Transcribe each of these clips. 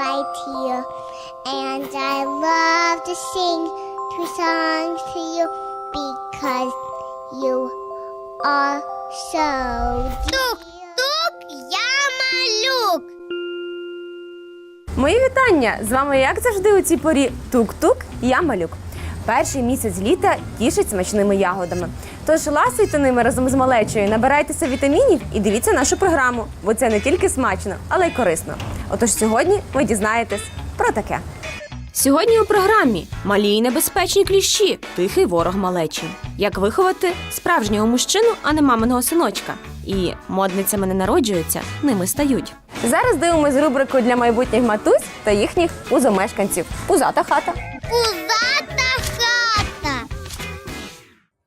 right here. And I love to sing two songs to you because you are so малюк. Мої вітання! З вами, як завжди, у цій порі тук-тук, я малюк. Перший місяць літа тішить смачними ягодами. Тож ласуйте ними разом з малечою, набирайтеся вітамінів і дивіться нашу програму, бо це не тільки смачно, але й корисно. Отож сьогодні ви дізнаєтесь про таке. Сьогодні у програмі малі й небезпечні кліщі, тихий ворог малечі. Як виховати справжнього мужчину, а не маминого синочка. І модницями не народжуються, ними стають. Зараз дивимось рубрику для майбутніх матусь та їхніх узомешканців. Пузата хата. Пузата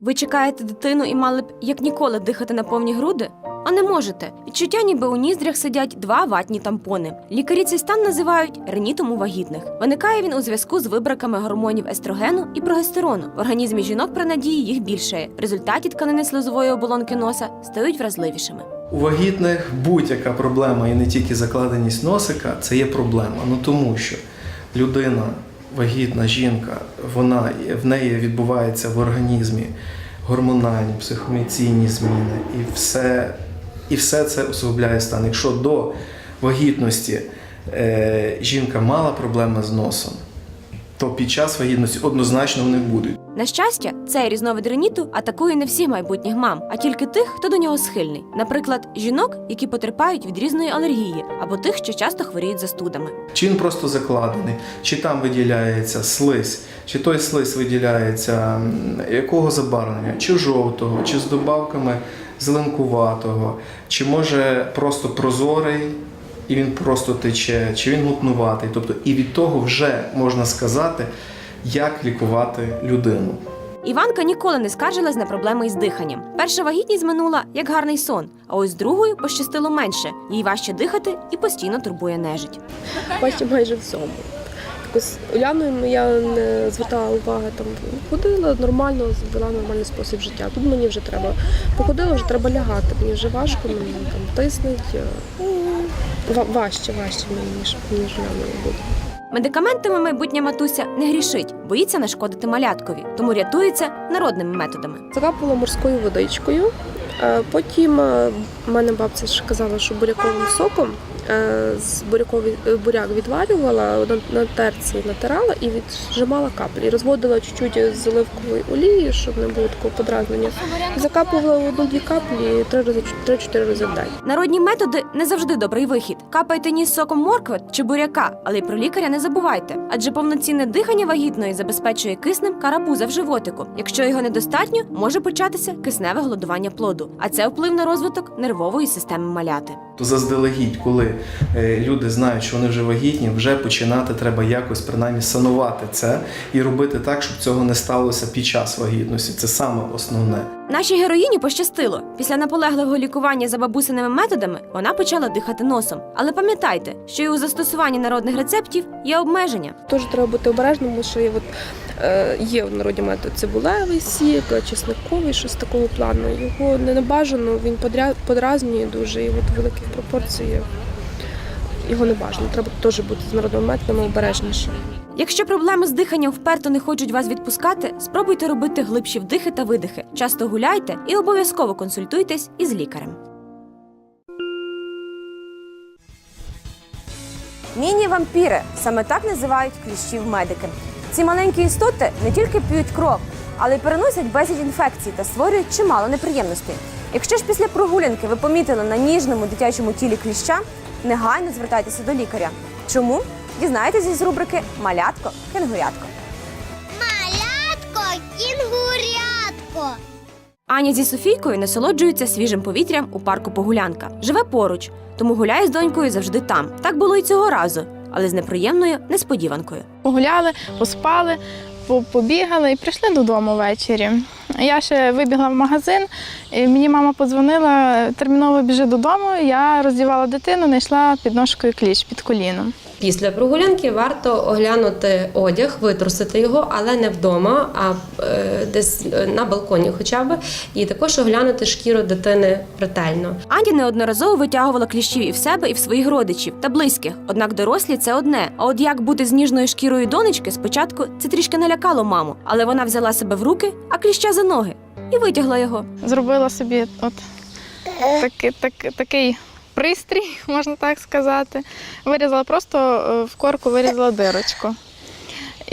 Ви чекаєте дитину і мали б як ніколи дихати на повні груди? А не можете. Відчуття, ніби у ніздрях сидять два ватні тампони. Лікарі цей стан називають ренітом у вагітних. Виникає він у зв'язку з вибраками гормонів естрогену і прогестерону. В організмі жінок при надії їх більшає. В результаті тканини слизової оболонки носа стають вразливішими. У вагітних будь-яка проблема, і не тільки закладеність носика, це є проблема. Ну тому що людина, вагітна жінка, вона в неї відбувається в організмі гормональні, психоемоційні зміни, і все, і все це усугубляє стан. Якщо до вагітності е, жінка мала проблеми з носом, то під час вагітності однозначно вони будуть. На щастя, цей різновид реніту атакує не всіх майбутніх мам, а тільки тих, хто до нього схильний. Наприклад, жінок, які потерпають від різної алергії, або тих, що часто хворіють застудами. Чи він просто закладений, чи там виділяється слизь, чи той слизь виділяється якого забарвлення, чи жовтого, чи з добавками зеленкуватого, чи може просто прозорий і він просто тече, чи він мутнуватий. Тобто і від того вже можна сказати, як лікувати людину. Іванка ніколи не скаржилась на проблеми із диханням. Перша вагітність минула як гарний сон, а ось другою пощастило менше. Їй важче дихати і постійно турбує нежить. Бачите, майже всьому. Якось Уляною я не звертала уваги, там ходила нормально, вела нормальний спосіб життя. Тут мені вже треба походила, вже треба лягати. Мені вже важко, мені там тиснуть. е, Важче, важче мені, ніж ніж Уляною буде. Медикаментами майбутня матуся не грішить, боїться нашкодити маляткові, тому рятується народними методами. Закапувала морською водичкою. е, Потім е, в мене бабця ж казала, що буряковим соком з буряковий е, буряк відварювала, на терці натирала і віджимала каплі. Розводила чуть-чуть з оливкової олії, щоб не було такого подразнення. Закапувала в одну-дві каплі три рази три-чотири рази в день. Народні методи не завжди добрий вихід. Капайте ніс соком моркви чи буряка, але й про лікаря не забувайте. Адже повноцінне дихання вагітної забезпечує киснем карапуза в животику. Якщо його недостатньо, може початися кисневе голодування плоду, а це вплив на розвиток нервової системи маляти. То заздалегідь, коли е, люди знають, що вони вже вагітні, вже починати треба якось принаймні санувати це і робити так, щоб цього не сталося під час вагітності. Це саме основне. Нашій героїні пощастило. Після наполегливого лікування за бабусиними методами вона почала дихати носом. Але пам'ятайте, що і у застосуванні народних рецептів є обмеження. Теж треба бути обережним, що є, от, е, є в народі метод цибулевий сік, чесниковий, щось такого плану. Його не бажано, він подразнює дуже і от в великих пропорціях його не бажано. Треба теж бути з народними методами обережніше. Якщо проблеми з диханням вперто не хочуть вас відпускати, спробуйте робити глибші вдихи та видихи. Часто гуляйте і обов'язково консультуйтесь із лікарем. Міні-вампіри саме так називають кліщів медики. Ці маленькі істоти не тільки п'ють кров, але й переносять безліч інфекцій та створюють чимало неприємностей. Якщо ж після прогулянки ви помітили на ніжному дитячому тілі кліща, негайно звертайтеся до лікаря. Чому? Дізнаєтесь із рубрики Малятко кенгурятко. Малятко, кінгурятко. Аня зі Софійкою насолоджується свіжим повітрям у парку Погулянка. Живе поруч, тому гуляє з донькою завжди там. Так було і цього разу, але з неприємною несподіванкою. Погуляли, поспали, побігали і прийшли додому ввечері. Я ще вибігла в магазин, і мені мама подзвонила, терміново біжи додому. Я роздівала дитину, знайшла під ножкою кліщ під коліном. Після прогулянки варто оглянути одяг, витрусити його, але не вдома, а е, десь е, на балконі, хоча б, і також оглянути шкіру дитини ретельно. Аня неодноразово витягувала кліщів і в себе, і в своїх родичів та близьких. Однак дорослі це одне. А от як бути з ніжною шкірою донечки, спочатку це трішки налякало маму, але вона взяла себе в руки, а кліща за ноги і витягла його. Зробила собі от такий, так, такий пристрій, можна так сказати. Вирізала просто е, в корку вирізала дирочку.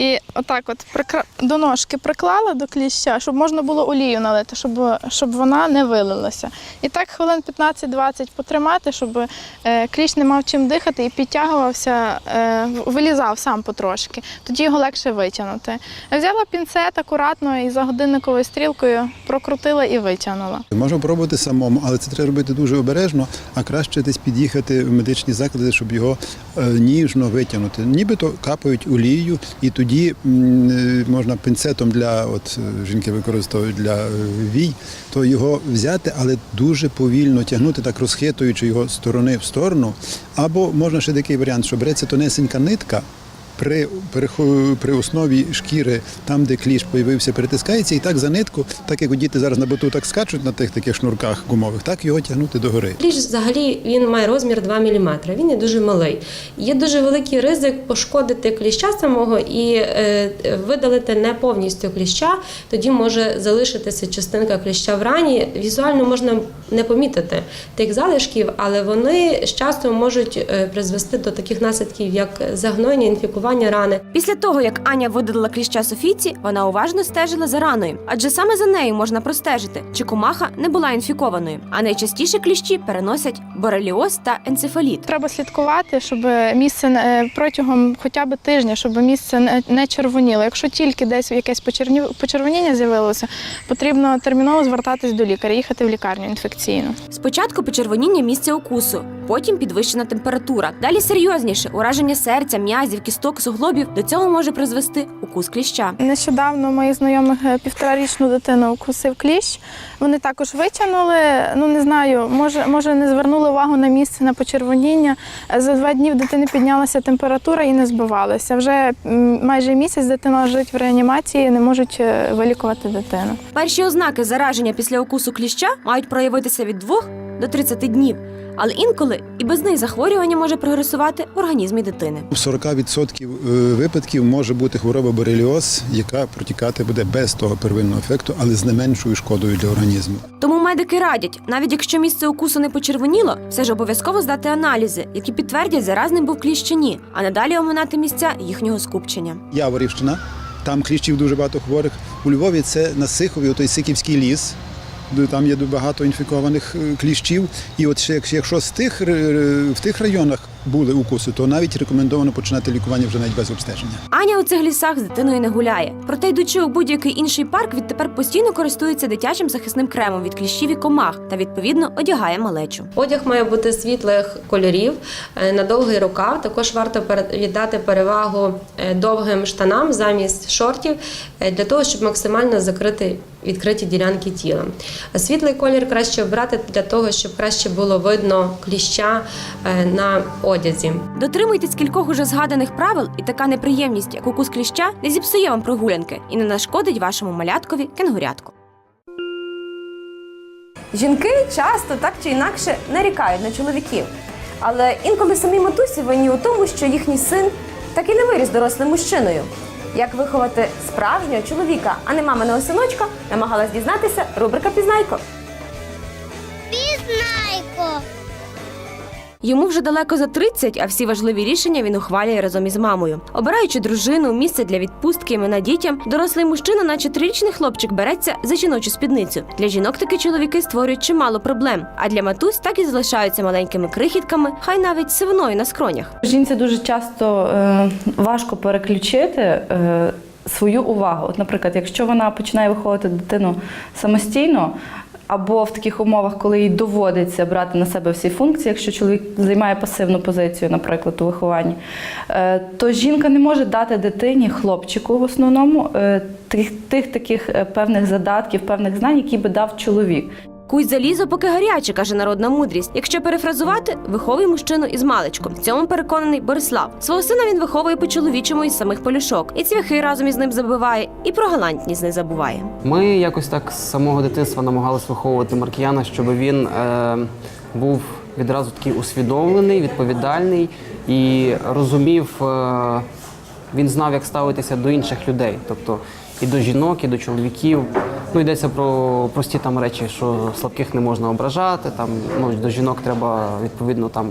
І отак от прикра... до ножки приклала до кліща, щоб можна було олію налити, щоб, щоб вона не вилилася. І так хвилин 15-20 потримати, щоб е, кліщ не мав чим дихати і підтягувався, е, вилізав сам потрошки. Тоді його легше витягнути. Взяла пінцет акуратно і за годинниковою стрілкою прокрутила і витягнула. Можна пробувати самому, але це треба робити дуже обережно, а краще десь під'їхати в медичні заклади, щоб його е, ніжно витягнути. Нібито капають олією, і тоді е, можна пінцетом для от е, жінки використовують для вій, то його взяти, але дуже повільно тягнути, так розхитуючи його сторони в сторону. Або можна ще такий варіант, що береться тонесенька нитка при, при основі шкіри, там, де кліш появився, перетискається, і так за нитку, так як діти зараз на боту так скачуть на тих таких шнурках гумових, так його тягнути догори. Кліщ взагалі він має розмір 2 мм, він є дуже малий. Є дуже великий ризик пошкодити кліща самого і е, видалити не повністю кліща, тоді може залишитися частинка кліща в рані. Візуально можна не помітити тих залишків, але вони з часом можуть е, призвести до таких наслідків, як загноєння, інфікування рани. Після того, як Аня видалила кліща Софійці, вона уважно стежила за раною, адже саме за нею можна простежити, чи комаха не була інфікованою. А найчастіше кліщі переносять бореліоз та енцефаліт. Треба слідкувати, щоб місце е, протягом хоча б тижня, щоб місце не- червоніло. Якщо тільки десь якесь почервоніння з'явилося, потрібно терміново звертатись до лікаря, їхати в лікарню інфекційну. Спочатку почервоніння місця укусу, потім підвищена температура. Далі серйозніше ураження серця, м'язів, кісток, суглобів. До цього може призвести укус кліща. Нещодавно моїх знайомих е, півторарічну дитину укусив кліщ. Вони також витягнули. Ну не знаю, може, може не звернули увагу на місце на почервоніння. За два дні в дитини піднялася температура і не збивалася. Вже майже місяць дитина лежить в реанімації, не можуть е, вилікувати дитину. Перші ознаки зараження після укусу кліща мають проявитися від 2 до 30 днів. Але інколи і без них захворювання може прогресувати в організмі дитини. В 40% е, випадків може бути хвороба бореліоз, яка протікати буде без того первинного ефекту, але з не меншою шкодою для організму. Тому медики радять, навіть якщо місце укусу не почервоніло, все ж обов'язково здати аналізи, які підтвердять, заразним був кліщ чи ні, а надалі оминати місця їхнього скупчення. Яворівщина, там кліщів дуже багато хворих. У Львові це на Сихові, той Сиківський ліс. Там є багато інфікованих е, кліщів. І от якщо- з тих, в тих районах були укуси, то навіть рекомендовано починати лікування вже навіть без обстеження. Аня у цих лісах з дитиною не гуляє. Проте, йдучи у будь-який інший парк, відтепер постійно користується дитячим захисним кремом від кліщів і комах та відповідно одягає малечу. Одяг має бути світлих кольорів е, на довгий рукав. Також варто віддати перевагу е, довгим штанам замість шортів е, для того, щоб максимально закрити відкриті ділянки тіла. Світлий колір краще обрати для того, щоб краще було видно кліща на одязі. Дотримуйтесь кількох уже згаданих правил, і така неприємність, як укус кліща, не зіпсує вам прогулянки і не нашкодить вашому маляткові кенгурятку. Жінки часто так чи інакше нарікають на чоловіків. Але інколи самі матусі винні у тому, що їхній син так і не виріс дорослим мужчиною. Як виховати справжнього чоловіка, а не маминого синочка, намагалась дізнатися рубрика Пізнайко. Пізнайко. Йому вже далеко за 30, а всі важливі рішення він ухвалює разом із мамою. Обираючи дружину, місце для відпустки, імена дітям, дорослий мужчина, наче трирічний хлопчик, береться за жіночу спідницю. Для жінок такі чоловіки створюють чимало проблем, а для матусь так і залишаються маленькими крихітками, хай навіть сивиною на скронях. Жінці дуже часто е, важко переключити е, свою увагу. От, наприклад, якщо вона починає виховувати дитину самостійно, або в таких умовах, коли їй доводиться брати на себе всі функції, якщо чоловік займає пасивну позицію, наприклад, у вихованні, е, то жінка не може дати дитині, хлопчику в основному, е, тих, тих таких е, певних задатків, певних знань, які би дав чоловік. Куй залізо, поки гаряче, каже народна мудрість. Якщо перефразувати, виховуй мужчину із маличку. В цьому переконаний Борислав. Свого сина він виховує по чоловічому із самих полюшок. І цвяхи разом із ним забиває, і про галантність не забуває. Ми якось так з самого дитинства намагалися виховувати Маркіяна, щоб він е, був відразу такий усвідомлений, відповідальний і розумів, е, він знав, як ставитися до інших людей, тобто і до жінок, і до чоловіків. Ну, йдеться про прості там речі, що слабких не можна ображати. Там ну до жінок треба відповідно там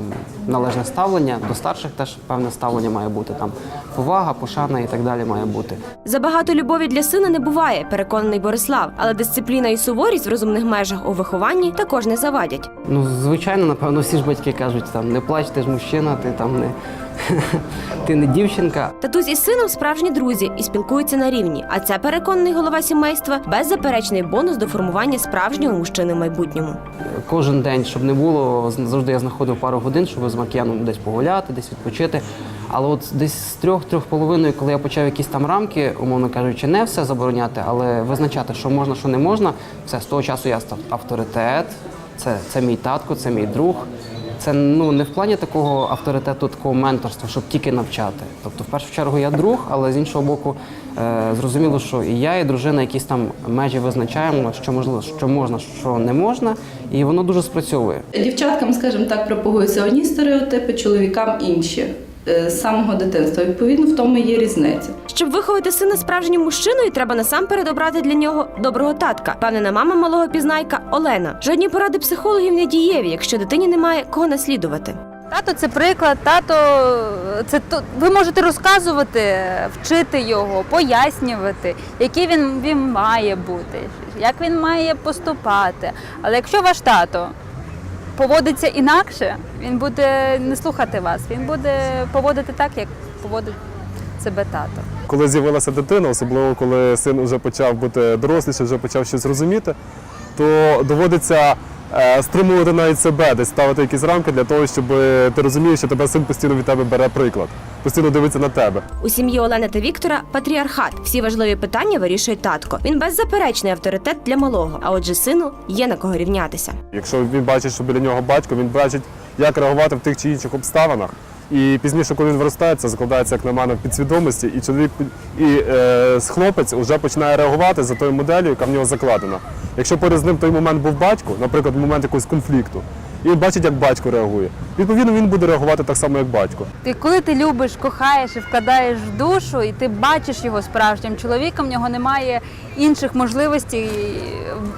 належне ставлення, до старших теж певне ставлення має бути. Там повага, пошана і так далі має бути. Забагато любові для сина не буває, переконаний Борислав. Але дисципліна і суворість в розумних межах у вихованні також не завадять. Ну, звичайно, напевно, всі ж батьки кажуть, там не плач, ти ж мужчина, ти там не ти не дівчинка. Татусь із сином справжні друзі і спілкуються на рівні. А це переконаний голова сімейства беззаперечний бонус до формування справжнього мужчини в майбутньому. Кожен день, щоб не було, завжди я знаходив пару годин, щоб з Маркіяном десь погуляти, десь відпочити. Але от десь з трьох-трьох половиною, коли я почав якісь там рамки, умовно кажучи, не все забороняти, але визначати, що можна, що не можна, все з того часу я став авторитет. Це, це мій татко, це мій друг. Це ну не в плані такого авторитету, такого менторства, щоб тільки навчати. Тобто, в першу чергу я друг, але з іншого боку, е, зрозуміло, що і я, і дружина якісь там межі визначаємо, що можливо, що можна, що не можна, і воно дуже спрацьовує. Дівчаткам, скажімо так, пропагуються одні стереотипи, чоловікам інші з самого дитинства. Відповідно, в тому є різниця. Щоб виховати сина справжнім мужчиною, треба насамперед обрати для нього доброго татка. Певнена мама малого пізнайка Олена. Жодні поради психологів не дієві, якщо дитині немає кого наслідувати. Тато це приклад, тато це то ви можете розказувати, вчити його, пояснювати, який він, він має бути, як він має поступати. Але якщо ваш тато поводиться інакше, він буде не слухати вас, він буде поводити так, як поводить себе тато. Коли з'явилася дитина, особливо коли син вже почав бути доросліший, вже почав щось розуміти, то доводиться стримувати навіть себе, десь ставити якісь рамки для того, щоб ти розумієш, що тебе син постійно від тебе бере приклад, постійно дивиться на тебе. У сім'ї Олени та Віктора патріархат. Всі важливі питання вирішує татко. Він беззаперечний авторитет для малого. А отже, сину є на кого рівнятися. Якщо він бачить, що біля нього батько, він бачить, як реагувати в тих чи інших обставинах. І пізніше, коли він виростається, закладається, як на мене, в підсвідомості, і чоловік і е, хлопець вже починає реагувати за тою моделлю, яка в нього закладена. Якщо поряд з ним той момент був батько, наприклад, момент якогось конфлікту, і він бачить, як батько реагує. Відповідно, він буде реагувати так само, як батько. Ти коли ти любиш, кохаєш і вкладаєш в душу, і ти бачиш його справжнім чоловіком, в нього немає інших можливостей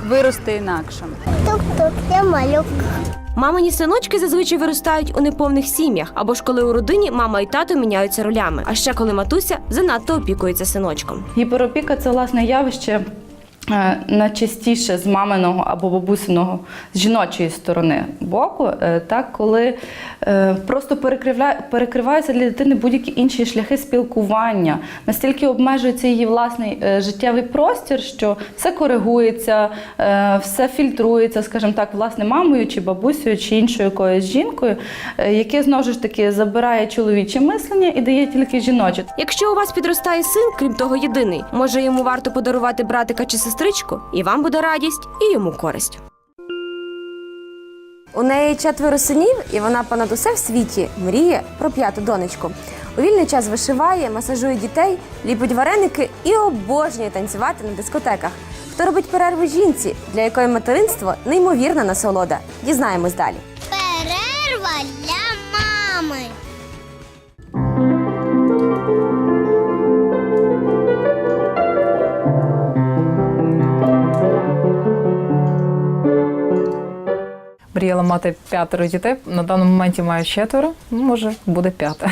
вирости інакшим. Тук-тук, я малюк. Мамині синочки зазвичай виростають у неповних сім'ях, або ж коли у родині мама і тато міняються ролями. А ще коли матуся занадто опікується синочком. Гіперопіка це власне явище найчастіше з маминого або бабусиного з жіночої сторони боку, е, так коли е, просто перекриваються для дитини будь-які інші шляхи спілкування, настільки обмежується її власний е, життєвий простір, що все коригується, е, все фільтрується, скажімо так, власне, мамою чи бабусею, чи іншою якоюсь жінкою, е, яке знову ж таки забирає чоловіче мислення і дає тільки жіноче. Якщо у вас підростає син, крім того єдиний, може йому варто подарувати братика чи сестричку, і вам буде радість, і йому користь. У неї четверо синів, і вона понад усе в світі мріє про п'яту донечку. У вільний час вишиває, масажує дітей, ліпить вареники і обожнює танцювати на дискотеках. Хто робить перерву жінці, для якої материнство неймовірна насолода. Дізнаємось далі. Перерва для Мріяла мати п'ятеро дітей. На даному моменті маю четверо. Може, буде п'яте.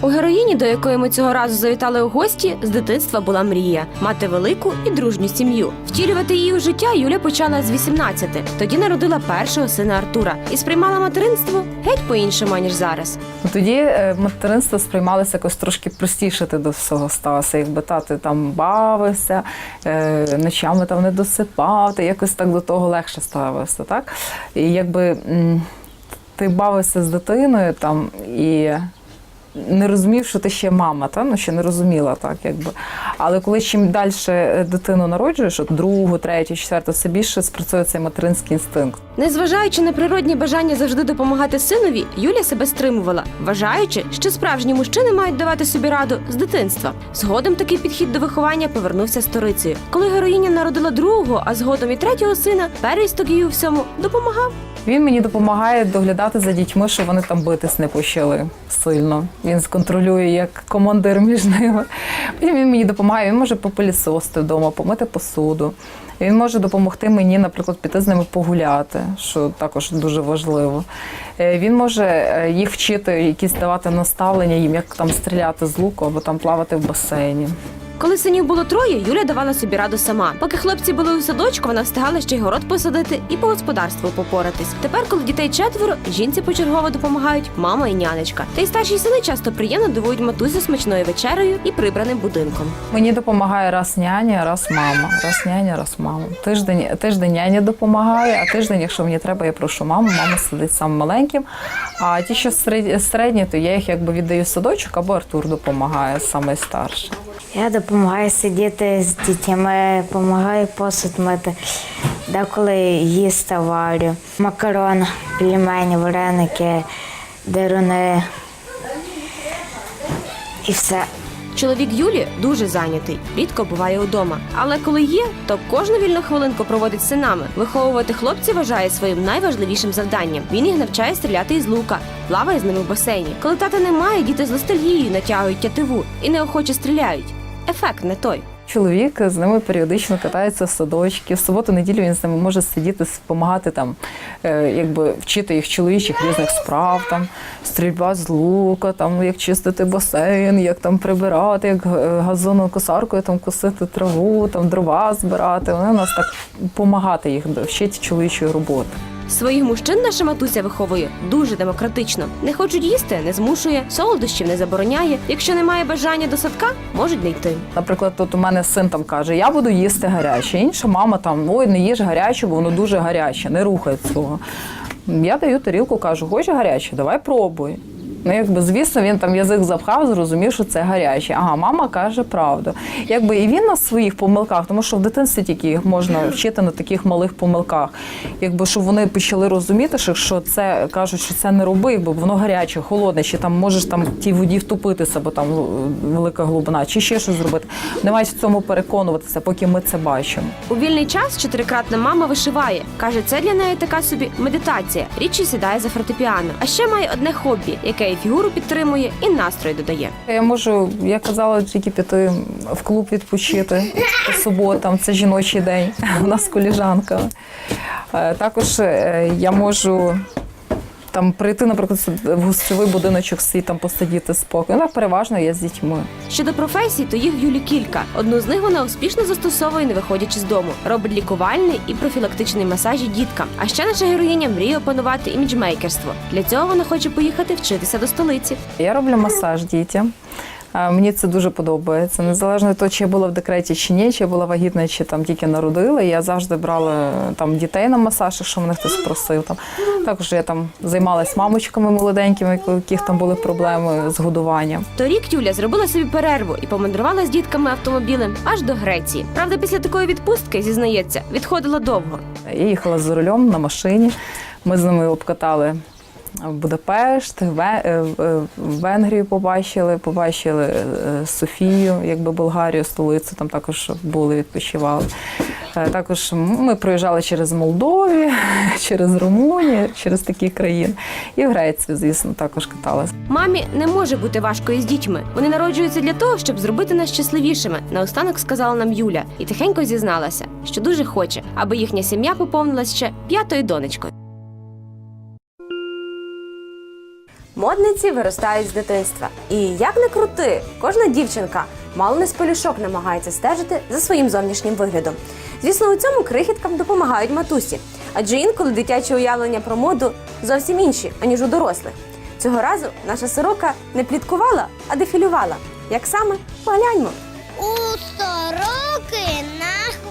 У героїні, до якої ми цього разу завітали у гості, з дитинства була мрія мати велику і дружню сім'ю. Втілювати її у життя Юля почала з 18. Тоді народила першого сина Артура і сприймала материнство геть по-іншому, ніж зараз. Тоді е, материнство сприймалося якось трошки простіше ти до всього стався. Якби тати там бавився, е, ночами там не досипав, ти якось так до того легше ставився. Так? І якби ти бавився з дитиною там і. Не розумів, що ти ще мама, та? ну ще не розуміла так, якби. Але коли чим далі дитину народжуєш, от другу, третю, четверту, все більше спрацює цей материнський інстинкт. Незважаючи на природні бажання завжди допомагати синові, Юля себе стримувала, вважаючи, що справжні мужчини мають давати собі раду з дитинства. Згодом такий підхід до виховання повернувся сторицею. Коли героїня народила другого, а згодом і третього сина, первісток їй у всьому допомагав. Він мені допомагає доглядати за дітьми, щоб вони там битись не почали сильно. Він сконтролює як командир між ними. Потім він мені допомагає, він може попилісосити вдома, помити посуду. Він може допомогти мені, наприклад, піти з ними погуляти, що також дуже важливо. Е, Він може е, їх вчити, якісь давати наставлення їм, як там стріляти з луку або там плавати в басейні. Коли синів було троє, Юля давала собі раду сама. Поки хлопці були у садочку, вона встигала ще й город посадити і по господарству попоратись. Тепер, коли дітей четверо, жінці почергово допомагають мама і нянечка. Та й старші сини часто приємно дивують матусю смачною вечерею і прибраним будинком. Мені допомагає раз няня, раз мама. Раз няня, раз мама. Тиждень, тиждень няня допомагає, а тиждень, якщо мені треба, я прошу маму. Мама сидить сам маленьким. А ті, що серед- середні, то я їх якби віддаю садочок, або Артур допомагає, саме старший. Я допомагаю сидіти з дітьми, допомагаю посуд мити, деколи їсти варю. Макарон, пельмені, вареники, деруни і все. Чоловік Юлі дуже зайнятий, рідко буває удома. Але коли є, то кожну вільну хвилинку проводить синами. Виховувати хлопців вважає своїм найважливішим завданням. Він їх навчає стріляти із лука, плаває з ними в басейні. Коли тата немає, діти з ностальгією натягують тятиву і неохоче стріляють. Ефект не той. Чоловік з ними періодично катається в садочки. В суботу-неділю він з ними може сидіти, допомагати там, е, якби вчити їх чоловічих різних справ, там стрільба з лука, там як чистити басейн, як там прибирати, як е, газонокосаркою там косити траву, там дрова збирати. Вони у нас так допомагати їх вчити чоловічої роботи. Своїх мужчин наша матуся виховує дуже демократично. Не хочуть їсти, не змушує, солодощів не забороняє. Якщо немає бажання до садка, можуть не йти. Наприклад, тут у мене син там каже, я буду їсти гаряче. Інша мама там, ой, не їж гаряче, бо воно дуже гаряче, не рухає цього. Я даю тарілку, кажу, хочеш гаряче, давай пробуй. Ну, якби, звісно, він там язик запхав, зрозумів, що це гаряче. Ага, мама каже правду. Якби і він на своїх помилках, тому що в дитинстві тільки їх можна вчити на таких малих помилках. Якби щоб вони почали розуміти, що це кажуть, що це не роби, бо воно гаряче, холодне, чи там можеш там в тій воді втопитися, бо там ну, велика глибина, чи ще щось зробити. Не мають в цьому переконуватися, поки ми це бачимо. У вільний час чотирикратна мама вишиває. Каже, це для неї така собі медитація. Рідчі сідає за фортепіано. А ще має одне хобі, яке фігуру підтримує, і настрої додає. Я можу, я казала, тільки піти в клуб відпочити по суботам. Це жіночий день. У нас коліжанка. Е, Також е, я можу. Там прийти, наприклад, в гостьовий будиночок свій там посидіти спокійно. Вона переважно є з дітьми. Щодо професій, то їх Юлі кілька. Одну з них вона успішно застосовує, не виходячи з дому. Робить лікувальний і профілактичний масажі діткам. А ще наша героїня мріє опанувати іміджмейкерство. Для цього вона хоче поїхати вчитися до столиці. Я роблю масаж дітям. Е, Мені це дуже подобається. Незалежно від того, чи я була в декреті чи ні, чи я була вагітна, чи там тільки народила. Я завжди брала там дітей на масаж, якщо мене хтось просив. Там також я там займалась мамочками молоденькими, у яких там були проблеми з годуванням. Торік Юля зробила собі перерву і помандрувала з дітками автомобілем аж до Греції. Правда, після такої відпустки зізнається, відходила довго. Я їхала за рулем на машині. Ми з ними обкатали Будапешт, е, е, Венгрію побачили, побачили е, Софію, якби Болгарію, столицю, там також були, відпочивали. Також ми проїжджали через Молдові, через Румунію, через такі країни. І в Грецію, звісно, також каталась. Мамі не може бути важко із дітьми. Вони народжуються для того, щоб зробити нас щасливішими. Наостанок сказала нам Юля і тихенько зізналася, що дуже хоче, аби їхня сім'я поповнилась ще п'ятою донечкою. Модниці виростають з дитинства. І як не крути, кожна дівчинка мало не з полюшок намагається стежити за своїм зовнішнім виглядом. Звісно, у цьому крихіткам допомагають матусі, адже інколи дитячі уявлення про моду зовсім інші, аніж у дорослих. Цього разу наша сорока не пліткувала, а дефілювала. Як саме? Погляньмо. У сороки на.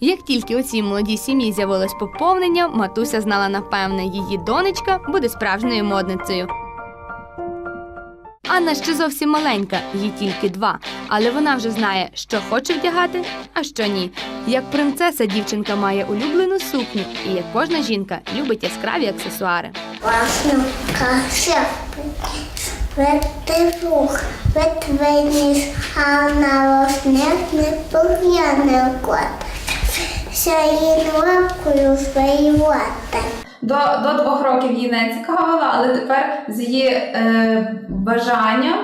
Як тільки у цій молодій сім'ї з'явилось поповнення, матуся знала напевне, її донечка буде справжньою модницею. Анна ще зовсім маленька, їй тільки два, але вона вже знає, що хоче вдягати, а що ні. Як принцеса дівчинка має улюблену сукню, і як кожна жінка любить яскраві аксесуари. Власну кашу. Ветерух, ветвеніс, а на розмірний пог'яний кот. Сяїн лапкою звоювати. До, до двох років її не цікавило, але тепер з її е, бажанням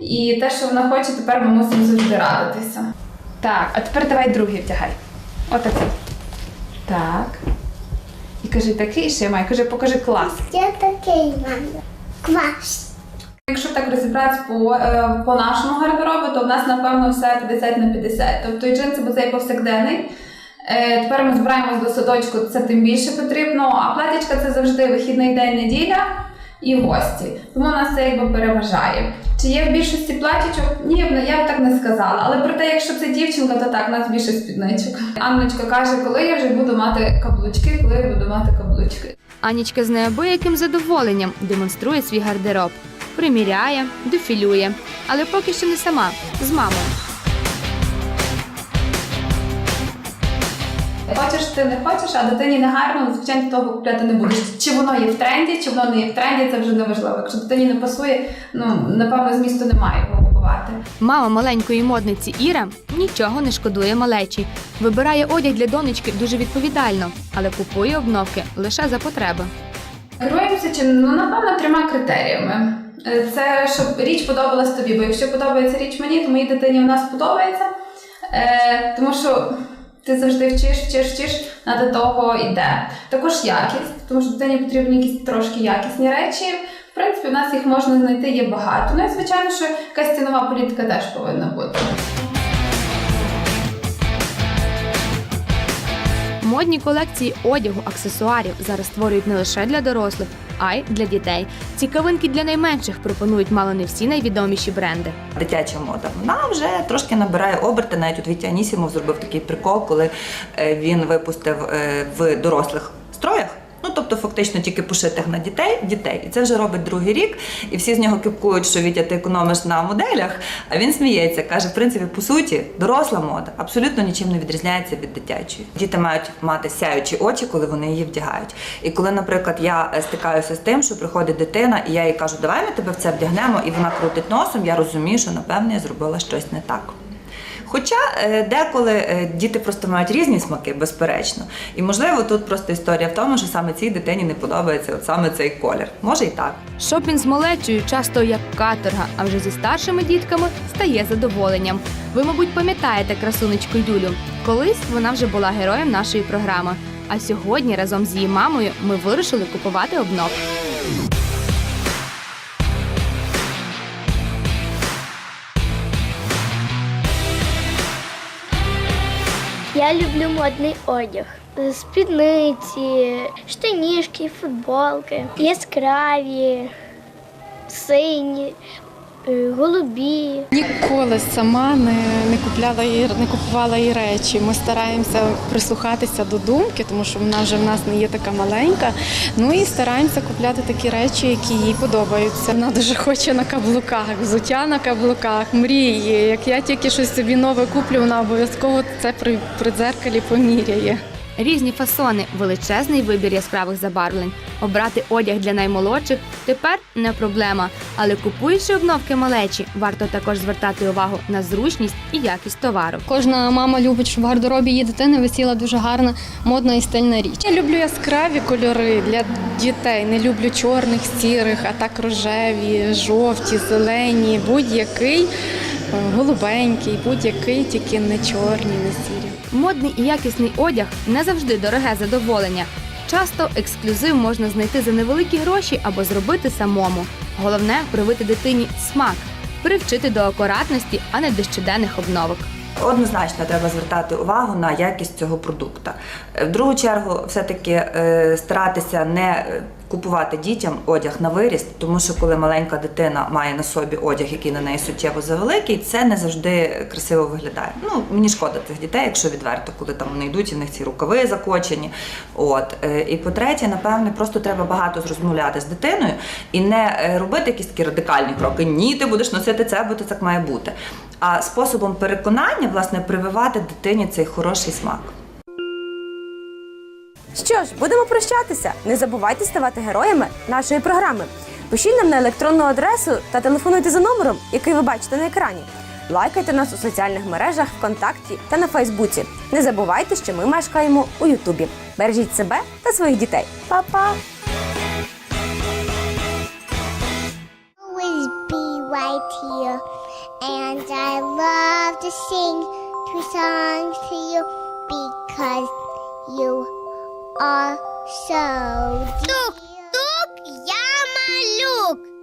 і те, що вона хоче, тепер ми мусимо завжди радитися. Так, а тепер давай другий вдягай. Отакий. Так. І кажи такий ще має. Кажи, покажи клас. Я такий маю. Квас. Якщо так розібратися по, е, по нашому гардеробу, то в нас напевно все 50 на 50. Тобто і джинси, бо це є повсякденний. Е, тепер ми збираємось до садочку, це тим більше потрібно. А платічка це завжди вихідний день, неділя і гості. Тому нас це якби переважає. Чи є в більшості платічок? Ні, я б так не сказала. Але проте, якщо це дівчинка, то так, нас більше спідничок. Анночка каже, коли я вже буду мати каблучки, коли я буду мати каблучки. Анічка з неабияким задоволенням демонструє свій гардероб, приміряє, дефілює, але поки що не сама, з мамою. Хочеш ти не хочеш, а дитині не гарно, звичайно, того купляти не будеш. Чи воно є в тренді, чи воно не є в тренді, це вже не важливо. Якщо дитині не пасує, ну напевно змісту немає його купувати. Мама маленької модниці Іра нічого не шкодує малечі. Вибирає одяг для донечки дуже відповідально, але купує обновки лише за потреби. Керуємося чим ну напевно трьома критеріями. Е, Це щоб річ подобалась тобі, бо якщо подобається річ мені, то моїй дитині в нас подобається. Е, тому що ти завжди вчиш, вчиш, вчиш, вона до того йде. Також якість, тому що дитині потрібні якісь трошки якісні речі. В принципі, в нас їх можна знайти, є багато. Ну і звичайно, що якась цінова політика теж повинна бути. Модні колекції одягу, аксесуарів зараз створюють не лише для дорослих, а й для дітей. Цікавинки для найменших пропонують мало не всі найвідоміші бренди. Дитяча мода. Вона вже трошки набирає оберти. Навіть от Вітя Анісімов зробив такий прикол, коли е, він випустив е, в дорослих строях. Ну, тобто, фактично тільки пошитих на дітей, дітей. І це вже робить другий рік. І всі з нього кипкують, що Вітя, ти економиш на моделях. А він сміється, каже: в принципі, по суті, доросла мода абсолютно нічим не відрізняється від дитячої. Діти мають мати сяючі очі, коли вони її вдягають. І коли, наприклад, я е, стикаюся з тим, що приходить дитина, і я їй кажу, давай ми тебе в це вдягнемо, і вона крутить носом, я розумію, що напевно я зробила щось не так. Хоча е, деколи е, діти просто мають різні смаки, безперечно. І можливо, тут просто історія в тому, що саме цій дитині не подобається от саме цей колір. Може і так. Шопінг з малечою часто як каторга, а вже зі старшими дітками стає задоволенням. Ви, мабуть, пам'ятаєте красунечку Юлю. Колись вона вже була героєм нашої програми. А сьогодні разом з її мамою ми вирішили купувати обнов. Я люблю модний одяг. Спідниці, штанішки, футболки, яскраві, сині, голубі. Ніколи сама не, не купляла її, не купувала її речі. Ми стараємося прислухатися до думки, тому що вона вже в нас не є така маленька. Ну і стараємося купляти такі речі, які їй подобаються. Вона дуже хоче на каблуках, взуття на каблуках, мріє. Як я тільки щось собі нове куплю, вона обов'язково це при, при дзеркалі поміряє. Різні фасони, величезний вибір яскравих забарвлень. Обрати одяг для наймолодших тепер не проблема. Але купуючи обновки малечі, варто також звертати увагу на зручність і якість товару. Кожна мама любить, щоб в гардеробі її дитини висіла дуже гарна, модна і стильна річ. Я люблю яскраві кольори для дітей. Не люблю чорних, сірих, а так рожеві, жовті, зелені, будь-який голубенький, будь-який, тільки не чорні, не сірі. Модний і якісний одяг не завжди дороге задоволення. часто ексклюзив можна знайти за невеликі гроші або зробити самому. Головне привити дитині смак, привчити до акуратності, а не до щоденних обновок. Однозначно треба звертати увагу на якість цього продукту. Е, В другу чергу, все-таки е, старатися не е, купувати дітям одяг на виріст, тому що коли маленька дитина має на собі одяг, який на неї суттєво завеликий, це не завжди красиво виглядає. Ну мені шкода цих дітей, якщо відверто, коли там вони йдуть, і в них ці рукави закочені. От Е, і по-третє, напевне, просто треба багато розмовляти з дитиною і не е, робити якісь такі радикальні кроки. Ні, ти будеш носити це, бо це так має бути. А способом переконання, власне, прививати дитині цей хороший смак. Що ж, будемо прощатися. Не забувайте ставати героями нашої програми. Пишіть нам на електронну адресу та телефонуйте за номером, який ви бачите на екрані. Лайкайте нас у соціальних мережах ВКонтакті та на Фейсбуці. Не забувайте, що ми мешкаємо у Ютубі. Бережіть себе та своїх дітей. Па-па! you are so. Тук-тук, я малюк.